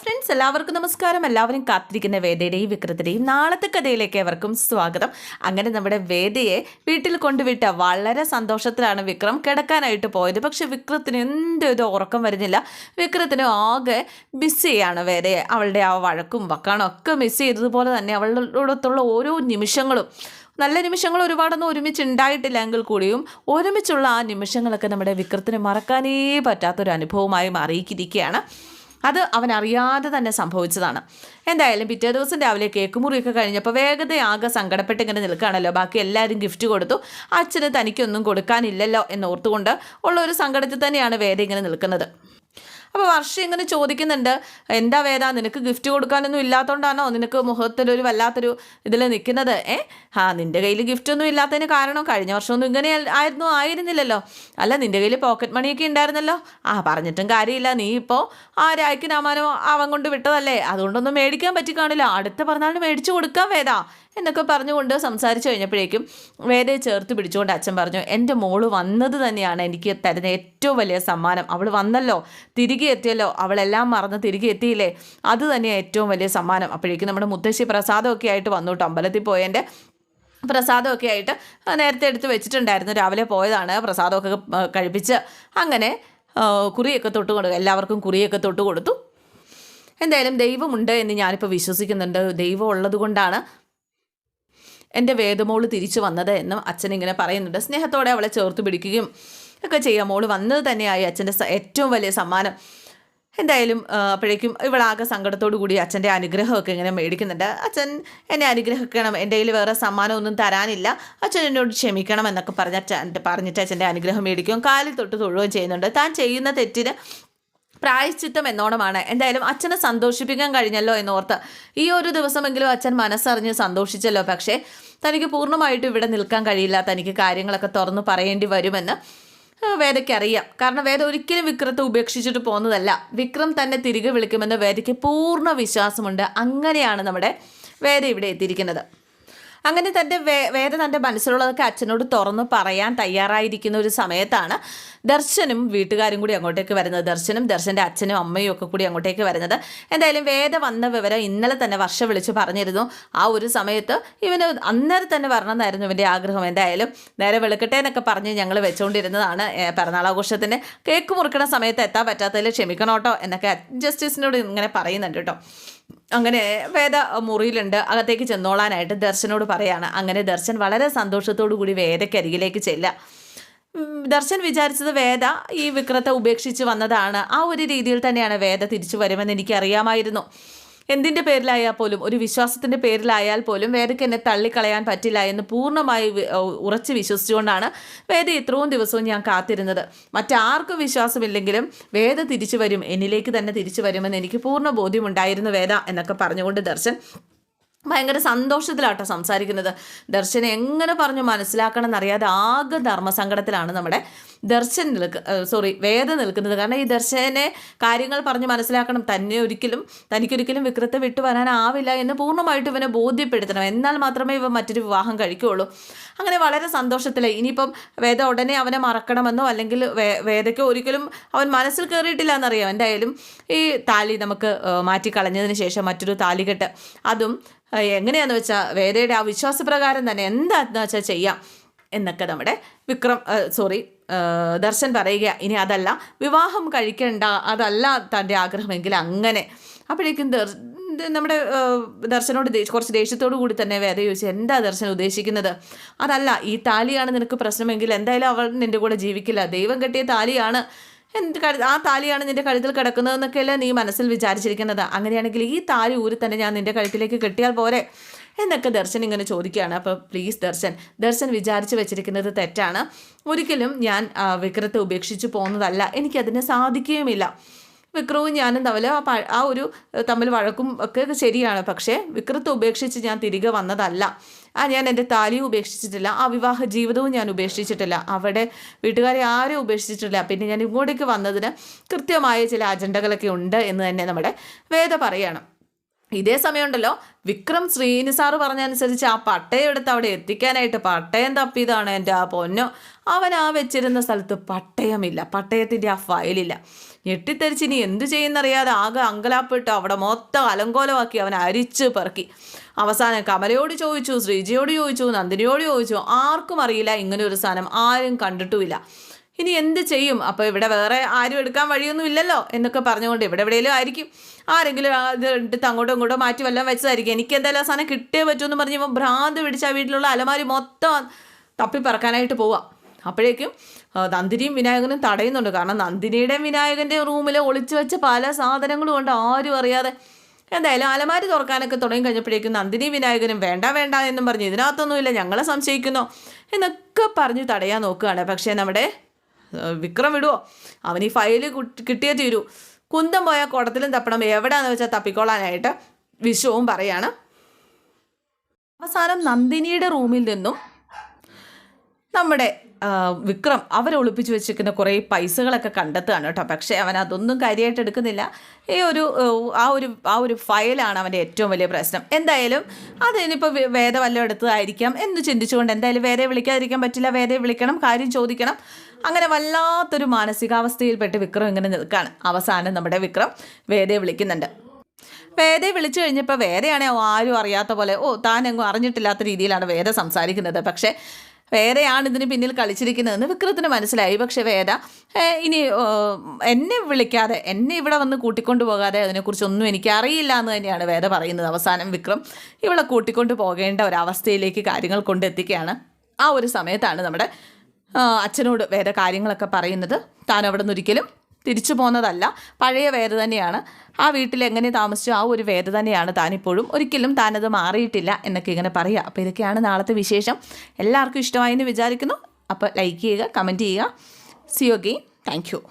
Friends എല്ലാവർക്കും നമസ്കാരം. എല്ലാവരും കാത്തിരിക്കുന്ന വേദയുടെയും വിക്രത്തിന്റെയും നാളത്തെ കഥയിലേക്ക് എവർക്കും സ്വാഗതം. അങ്ങനെ നമ്മുടെ വേദയെ വീട്ടിൽ കൊണ്ടുവിട്ട വളരെ സന്തോഷത്തിലാണ് വിക്രം കിടക്കാനായിട്ട് പോയത്. പക്ഷേ വിക്രത്തിന് എന്തോ ഇത് ഉറക്കം വരുന്നില്ല. വിക്രത്തിന് ആകെ മിസ് ചെയ്യാണ് വേദയെ. അവളുടെ ആ വഴക്കും വക്കാണും ഒക്കെ മിസ് ചെയ്തതുപോലെ തന്നെ അവളുടെ ഓരോ നിമിഷങ്ങളും നല്ല നിമിഷങ്ങൾ ഒരുപാടൊന്നും ഒരുമിച്ച് ഉണ്ടായിട്ടില്ല എങ്കിൽ കൂടിയും ഒരുമിച്ചുള്ള ആ നിമിഷങ്ങളൊക്കെ നമ്മുടെ വിക്രത്തിന് മറക്കാനേ പറ്റാത്തൊരു അനുഭവമായി മാറിയിരിക്കുകയാണ്. അത് അവൻ അറിയാതെ തന്നെ സംഭവിച്ചതാണ്. എന്തായാലും പിറ്റേ ദിവസം രാവിലെ കേക്ക് മുറിയൊക്കെ കഴിഞ്ഞപ്പോൾ വേഗതയാകെ സങ്കടപ്പെട്ട് ഇങ്ങനെ നിൽക്കുകയാണല്ലോ. ബാക്കി എല്ലാവരും ഗിഫ്റ്റ് കൊടുത്തു. അച്ഛന് തനിക്കൊന്നും കൊടുക്കാനില്ലല്ലോ എന്നോർത്തുകൊണ്ട് ഉള്ള ഒരു സങ്കടത്തിൽ തന്നെയാണ് വേദ ഇങ്ങനെ നിൽക്കുന്നത്. അപ്പോൾ വർഷം ഇങ്ങനെ ചോദിക്കുന്നുണ്ട് എന്താ വേദ നിനക്ക് ഗിഫ്റ്റ് കൊടുക്കാനൊന്നും ഇല്ലാത്തതുകൊണ്ടാണോ നിനക്ക് മുഖത്തിലൊരു വല്ലാത്തൊരു ഇതിൽ നിൽക്കുന്നത്? ഏ? ആ നിന്റെ കയ്യിൽ ഗിഫ്റ്റ് ഒന്നും ഇല്ലാത്തതിന് കാരണം കഴിഞ്ഞ വർഷമൊന്നും ഇങ്ങനെ ആയിരുന്നു ആയിരുന്നില്ലല്ലോ. അല്ല നിന്റെ കയ്യിൽ പോക്കറ്റ് മണിയൊക്കെ ഉണ്ടായിരുന്നല്ലോ ആ പറഞ്ഞിട്ടും കാര്യമില്ല. നീ ഇപ്പോൾ ആ രായ്ക്ക് നാമാനോ അവൻ കൊണ്ട് വിട്ടതല്ലേ? അതുകൊണ്ടൊന്നും മേടിക്കാൻ പറ്റി കാണില്ല അടുത്ത പറഞ്ഞാൽ മേടിച്ചു കൊടുക്കാം വേദ. എന്നൊക്കെ പറഞ്ഞുകൊണ്ട് സംസാരിച്ചു കഴിഞ്ഞപ്പോഴേക്കും വേറെ ചേർത്ത് പിടിച്ചുകൊണ്ട് അച്ഛൻ പറഞ്ഞു എന്റെ മോൾ വന്നത് തന്നെയാണ് എനിക്ക് തരുന്ന ഏറ്റവും വലിയ സമ്മാനം. അവൾ വന്നല്ലോ തിരികെ എത്തിയല്ലോ അവളെല്ലാം മറന്ന് തിരികെ എത്തിയില്ലേ? അത് തന്നെയാണ് ഏറ്റവും വലിയ സമ്മാനം. അപ്പോഴേക്കും നമ്മുടെ മുത്തശ്ശി പ്രസാദമൊക്കെ ആയിട്ട് വന്നു കേട്ടോ അമ്പലത്തിൽ പോയതിന്റെ പ്രസാദമൊക്കെ ആയിട്ട് നേരത്തെ എടുത്ത് വെച്ചിട്ടുണ്ടായിരുന്നു. രാവിലെ പോയതാണ് പ്രസാദമൊക്കെ കഴിപ്പിച്ച് അങ്ങനെ കുറിയൊക്കെ തൊട്ട് കൊടുക്കും എല്ലാവർക്കും കുറിയൊക്കെ തൊട്ട് കൊടുത്തു. എന്തായാലും ദൈവമുണ്ട് എന്ന് ഞാനിപ്പോൾ വിശ്വസിക്കുന്നുണ്ട്. ദൈവം ഉള്ളത് കൊണ്ടാണ് എന്റെ വേദമോൾ തിരിച്ചു വന്നത് എന്നും അച്ഛൻ ഇങ്ങനെ പറയുന്നുണ്ട്. സ്നേഹത്തോടെ അവളെ ചേർത്ത് പിടിക്കുകയും ഒക്കെ ചെയ്യാം. മോൾ വന്നത് തന്നെയായി അച്ഛന്റെ ഏറ്റവും വലിയ സമ്മാനം. എന്തായാലും അപ്പോഴേക്കും ഇവളാകെ സങ്കടത്തോടു കൂടി അച്ഛന്റെ അനുഗ്രഹമൊക്കെ ഇങ്ങനെ മേടിക്കുന്നുണ്ട്. അച്ഛൻ എന്നെ അനുഗ്രഹിക്കണം. എന്റെ കയ്യിൽ വേറെ സമ്മാനമൊന്നും തരാനില്ല. അച്ഛൻ എന്നോട് ക്ഷമിക്കണം എന്നൊക്കെ പറഞ്ഞ പറഞ്ഞിട്ട് അച്ഛന്റെ അനുഗ്രഹം മേടിക്കും. കാലിൽ തൊട്ട് തൊഴുകയും ചെയ്യുന്നുണ്ട്. താൻ ചെയ്യുന്ന തെറ്റിന് പ്രായശ്ചിത്തം എന്നോണമാണ്. എന്തായാലും അച്ഛനെ സന്തോഷിപ്പിക്കാൻ കഴിഞ്ഞല്ലോ എന്നോർത്ത്. ഈ ഒരു ദിവസമെങ്കിലും അച്ഛൻ മനസ്സറിഞ്ഞ് സന്തോഷിച്ചല്ലോ. പക്ഷേ തനിക്ക് പൂർണമായിട്ടും ഇവിടെ നിൽക്കാൻ കഴിയില്ല. തനിക്ക് കാര്യങ്ങളൊക്കെ തുറന്നു പറയേണ്ടി വരുമെന്ന് വേദയ്ക്ക് അറിയാം. കാരണം വേദ ഒരിക്കലും വിക്രത്തെ ഉപേക്ഷിച്ചിട്ട് പോകുന്നതല്ല. വിക്രം തന്നെ തിരികെ വിളിക്കുമെന്ന് വേദയ്ക്ക് പൂർണ വിശ്വാസമുണ്ട്. അങ്ങനെയാണ് നമ്മുടെ വേദ ഇവിടെ എത്തിയിരിക്കുന്നത്. അങ്ങനെ തന്റെ വേ വേദ തന്റെ മനസ്സിലുള്ളതൊക്കെ അച്ഛനോട് തുറന്നു പറയാൻ തയ്യാറായിരിക്കുന്ന ഒരു സമയത്താണ് ദർശനും വീട്ടുകാരും കൂടി അങ്ങോട്ടേക്ക് വരുന്നത്. ദർശനും ദർശന്റെ അച്ഛനും അമ്മയും ഒക്കെ കൂടി അങ്ങോട്ടേക്ക് വരുന്നത്. എന്തായാലും വേദ വന്ന വിവരം ഇന്നലെ തന്നെ വർഷം വിളിച്ച് പറഞ്ഞിരുന്നു. ആ ഒരു സമയത്ത് ഇവന് അന്നേരം തന്നെ വരണമെന്നായിരുന്നു ഇവന്റെ ആഗ്രഹം. എന്തായാലും നേരെ വെളുക്കട്ടെ എന്നൊക്കെ പറഞ്ഞ് ഞങ്ങൾ വെച്ചുകൊണ്ടിരുന്നതാണ് പിറന്നാളാഘോഷത്തിന്. കേക്ക് മുറിക്കണ സമയത്ത് എത്താൻ പറ്റാത്തതിൽ ക്ഷമിക്കണോട്ടോ എന്നൊക്കെ ജസ്റ്റിസിനോട് ഇങ്ങനെ പറയുന്നുണ്ട് കേട്ടോ. അങ്ങനെ വേദ മുറിയിലുണ്ട്. അകത്തേക്ക് ചെന്നോളാനായിട്ട് ദർശനോട് പറയാണ്. അങ്ങനെ ദർശൻ വളരെ സന്തോഷത്തോടു കൂടി വേദയ്ക്ക് അരികിലേക്ക് ചെല്ലുക. ദർശൻ വിചാരിച്ചത് വേദ ഈ വിക്രത്തെ ഉപേക്ഷിച്ച് വന്നതാണ്. ആ ഒരു രീതിയിൽ തന്നെയാണ് വേദ തിരിച്ചു വരുമെന്ന് എനിക്ക് അറിയാമായിരുന്നു എന്തിന്റെ പേരിലായാൽ പോലും ഒരു വിശ്വാസത്തിന്റെ പേരിലായാൽ പോലും വേദയ്ക്ക് എന്നെ തള്ളിക്കളയാൻ പറ്റില്ല എന്ന് പൂർണമായി ഉറച്ച് വിശ്വസിച്ചുകൊണ്ടാണ് വേദ ഇത്രയും ദിവസവും ഞാൻ കാത്തിരുന്നത്. മറ്റാർക്കും വിശ്വാസമില്ലെങ്കിലും വേദ തിരിച്ചു വരും എന്നിലേക്ക് തന്നെ തിരിച്ചു വരുമെന്ന് എനിക്ക് പൂർണ ബോധ്യമുണ്ടായിരുന്നു വേദ എന്നൊക്കെ പറഞ്ഞുകൊണ്ട് ദർശൻ ഭയങ്കര സന്തോഷത്തിലാട്ടോ സംസാരിക്കുന്നത്. ദർശനം എങ്ങനെ പറഞ്ഞു മനസ്സിലാക്കണം എന്നറിയാതെ ആകെ ധർമ്മസങ്കടത്തിലാണ് നമ്മുടെ ദർശൻ നിൽക്ക സോറി വേദ നിൽക്കുന്നത്. കാരണം ഈ ദർശനെ കാര്യങ്ങൾ പറഞ്ഞ് മനസ്സിലാക്കണം. തന്നെ ഒരിക്കലും തനിക്കൊരിക്കലും വിക്രത്തെ വിട്ടു വരാനാവില്ല എന്ന് പൂർണമായിട്ട് ഇവനെ ബോധ്യപ്പെടുത്തണം. എന്നാൽ മാത്രമേ ഇവ മറ്റൊരു വിവാഹം കഴിക്കുകയുള്ളൂ. അങ്ങനെ വളരെ സന്തോഷത്തിൽ ഇനിയിപ്പം വേദ ഉടനെ അവനെ മറക്കണമെന്നോ അല്ലെങ്കിൽ വേ വേദയ്ക്ക് ഒരിക്കലും അവൻ മനസ്സിൽ കയറിയിട്ടില്ല എന്നറിയാം എന്തായാലും ഈ താലി നമുക്ക് മാറ്റിക്കളഞ്ഞതിന് ശേഷം മറ്റൊരു താലികെട്ട് അതും എങ്ങനെയാണെന്ന് വെച്ചാൽ വേദയുടെ ആ വിശ്വാസപ്രകാരം തന്നെ എന്താണെന്ന് വെച്ചാൽ ചെയ്യാം എന്നൊക്കെ നമ്മുടെ വിക്രം സോറി ദർശൻ പറയുക. ഇനി അതല്ല വിവാഹം കഴിക്കേണ്ട അതല്ല തന്റെ ആഗ്രഹമെങ്കിൽ അങ്ങനെ. അപ്പോഴേക്കും നമ്മുടെ ദർശനോട് കുറച്ച് ദേഷ്യത്തോടു കൂടി തന്നെ വേദ ചോദിച്ചു എന്താ ദർശനം ഉദ്ദേശിക്കുന്നത്? അതല്ല ഈ താലിയാണ് നിനക്ക് പ്രശ്നമെങ്കിൽ എന്തായാലും അവൾ നിന്റെ കൂടെ ജീവിക്കില്ല. ദൈവം കെട്ടിയ താലിയാണ്. എന്റെ കരു ആ താലിയാണ് നിന്റെ കഴുത്തിൽ കിടക്കുന്നതെന്നൊക്കെയല്ലേ നീ മനസ്സിൽ വിചാരിച്ചിരിക്കുന്നത്. അങ്ങനെയാണെങ്കിൽ ഈ താലി ഊരി തന്നെ ഞാൻ നിന്റെ കഴുത്തിലേക്ക് കെട്ടിയാൽ പോരെ? എന്നൊക്കെ ദർശൻ ഇങ്ങനെ ചോദിക്കുകയാണ്. അപ്പോൾ പ്ലീസ് ദർശൻ ദർശൻ വിചാരിച്ചു വെച്ചിരിക്കുന്നത് തെറ്റാണ്. ഒരിക്കലും ഞാൻ വിക്രത്തെ ഉപേക്ഷിച്ച് പോകുന്നതല്ല. എനിക്കതിന് സാധിക്കുകയുമില്ല. വിക്രവും ഞാനും തമ്മിൽ ആ ആ ഒരു തമ്മിൽ വഴക്കും ഒക്കെ ശരിയാണ്. പക്ഷേ വിക്രത്തെ ഉപേക്ഷിച്ച് ഞാൻ തിരികെ വന്നതല്ല. ആ ഞാൻ എന്റെ താലിയും ഉപേക്ഷിച്ചിട്ടില്ല. ആ വിവാഹ ജീവിതവും ഞാൻ ഉപേക്ഷിച്ചിട്ടില്ല. അവിടെ വീട്ടുകാരെ ആരും ഉപേക്ഷിച്ചിട്ടില്ല. പിന്നെ ഞാൻ ഇങ്ങോട്ടേക്ക് വന്നതിന് കൃത്യമായ ചില അജണ്ടകളൊക്കെ ഉണ്ട് എന്ന് തന്നെ നമ്മുടെ വേദ പറയണം. ഇതേ സമയമുണ്ടല്ലോ. വിക്രം ശ്രീനി സാറ് പറഞ്ഞനുസരിച്ച് ആ പട്ടയം എടുത്ത് അവിടെ എത്തിക്കാനായിട്ട് പട്ടയം തപ്പിയതാണ് എന്റെ ആ പൊന്നോ. അവൻ ആ വെച്ചിരുന്ന സ്ഥലത്ത് പട്ടയമില്ല. പട്ടയത്തിന്റെ ആ ഫയലില്ല. ഞെട്ടിത്തെരിച്ച് ഇനി എന്തു ചെയ്യുന്നറിയാതെ ആകെ അങ്കലാപ്പിട്ട് അവിടെ മൊത്തം അലങ്കോലമാക്കി അവൻ അരിച്ച് പെറുക്കി. അവസാനം കമലയോട് ചോദിച്ചു ശ്രീജിയോട് ചോദിച്ചു നന്ദിനിയോട് ചോദിച്ചു ആർക്കും അറിയില്ല ഇങ്ങനെ ഒരു സാധനം. ആരും കണ്ടിട്ടുമില്ല. ഇനി എന്ത് ചെയ്യും? അപ്പോൾ ഇവിടെ വേറെ ആരും എടുക്കാൻ വഴിയൊന്നും ഇല്ലല്ലോ എന്നൊക്കെ പറഞ്ഞുകൊണ്ട് ഇവിടെ എവിടെയെങ്കിലും ആയിരിക്കും. ആരെങ്കിലും അത് അങ്ങോട്ടും ഇങ്ങോട്ടും മാറ്റി വല്ലതും വെച്ചതായിരിക്കും. എനിക്ക് എന്തായാലും സാധനം കിട്ടിയേ പറ്റുമെന്ന് പറഞ്ഞ് ഇപ്പം ഭ്രാന്ത് പിടിച്ച വീട്ടിലുള്ള അലമാരി മൊത്തം തപ്പി പറക്കാനായിട്ട് പോവാം. അപ്പോഴേക്കും നന്ദിനിയും വിനായകനും തടയുന്നുണ്ട്. കാരണം നന്ദിനിയുടെയും വിനായകന്റെയും റൂമിൽ ഒളിച്ചു വെച്ച പല സാധനങ്ങളും ഉണ്ട്. ആരും അറിയാതെ. എന്തായാലും അലമാരി തുറക്കാനൊക്കെ തുടങ്ങി കഴിഞ്ഞപ്പോഴേക്കും നന്ദിനി വിനായകനും വേണ്ട വേണ്ട എന്നും പറഞ്ഞ് ഇതിനകത്തൊന്നുമില്ല ഞങ്ങളെ സംശയിക്കുന്നു എന്നൊക്കെ പറഞ്ഞ് തടയാൻ നോക്കുകയാണ്. പക്ഷേ നമ്മുടെ വിക്രം വിടുവോ? അവൻ ഈ ഫയൽ കിട്ടിയേ തീരൂ. കുന്തം പോയാൽ കുടത്തിലും തപ്പണം. എവിടെയാന്ന് വെച്ചാൽ തപ്പിക്കോളാനായിട്ട് വിശ്വവും പറയാണ്. അവസാനം നന്ദിനിയുടെ റൂമിൽ നിന്നും നമ്മുടെ വിക്രം അവരെ ഒളിപ്പിച്ച് വെച്ചിരിക്കുന്ന കുറേ പൈസകളൊക്കെ കണ്ടെത്തുകയാണ് കേട്ടോ. പക്ഷേ അവൻ അതൊന്നും കാര്യമായിട്ട് എടുക്കുന്നില്ല. ഈ ഒരു ആ ഒരു ആ ഒരു ഫയലാണ് അവന്റെ ഏറ്റവും വലിയ പ്രശ്നം. എന്തായാലും അതിനിപ്പോൾ വേദ വല്ലതും എടുത്തതായിരിക്കാം എന്ന് ചിന്തിച്ചുകൊണ്ട് എന്തായാലും വേദയെ വിളിക്കാതിരിക്കാൻ പറ്റില്ല. വേദയെ വിളിക്കണം കാര്യം ചോദിക്കണം. അങ്ങനെ വല്ലാത്തൊരു മാനസികാവസ്ഥയിൽപ്പെട്ട് വിക്രം ഇങ്ങനെ നിൽക്കുകയാണ്. അവസാനം നമ്മുടെ വിക്രം വേദയെ വിളിക്കുന്നുണ്ട്. വേദയെ വിളിച്ചു കഴിഞ്ഞപ്പോൾ വേദയാണെ ആരും അറിയാത്ത പോലെ ഓ താനെങ്ങും അറിഞ്ഞിട്ടില്ലാത്ത രീതിയിലാണ് വേദ സംസാരിക്കുന്നത്. പക്ഷേ വേദയാണ് ഇതിന് പിന്നിൽ കളിച്ചിരിക്കുന്നതെന്ന് വിക്രത്തിന് മനസ്സിലായി. പക്ഷേ വേദ ഇനി എന്നെ വിളിക്കാതെ എന്നെ ഇവിടെ വന്ന് കൂട്ടിക്കൊണ്ടു പോകാതെ അതിനെക്കുറിച്ചൊന്നും എനിക്ക് അറിയില്ല എന്ന് തന്നെയാണ് വേദ പറയുന്നത്. അവസാനം വിക്രം ഇവളെ കൂട്ടിക്കൊണ്ടു പോകേണ്ട ഒരവസ്ഥയിലേക്ക് കാര്യങ്ങൾ കൊണ്ടെത്തിക്കുകയാണ്. ആ ഒരു സമയത്താണ് നമ്മുടെ അച്ഛനോട് വേറെ കാര്യങ്ങളൊക്കെ പറയുന്നത്. താൻ അവിടെ നിന്ന് ഒരിക്കലും തിരിച്ചു പോകുന്നതല്ല പഴയ വേദ തന്നെയാണ്. ആ വീട്ടിൽ എങ്ങനെ താമസിച്ചു ആ ഒരു വേദ തന്നെയാണ് താനിപ്പോഴും. ഒരിക്കലും താനത് മാറിയിട്ടില്ല എന്നൊക്കെ ഇങ്ങനെ പറയുക അപ്പോൾ ഇതൊക്കെയാണ് നാളത്തെ വിശേഷം. എല്ലാവർക്കും ഇഷ്ടമായി എന്ന് വിചാരിക്കുന്നു. അപ്പോൾ ലൈക്ക് ചെയ്യുക കമന്റ് ചെയ്യുക. C Yogi thank you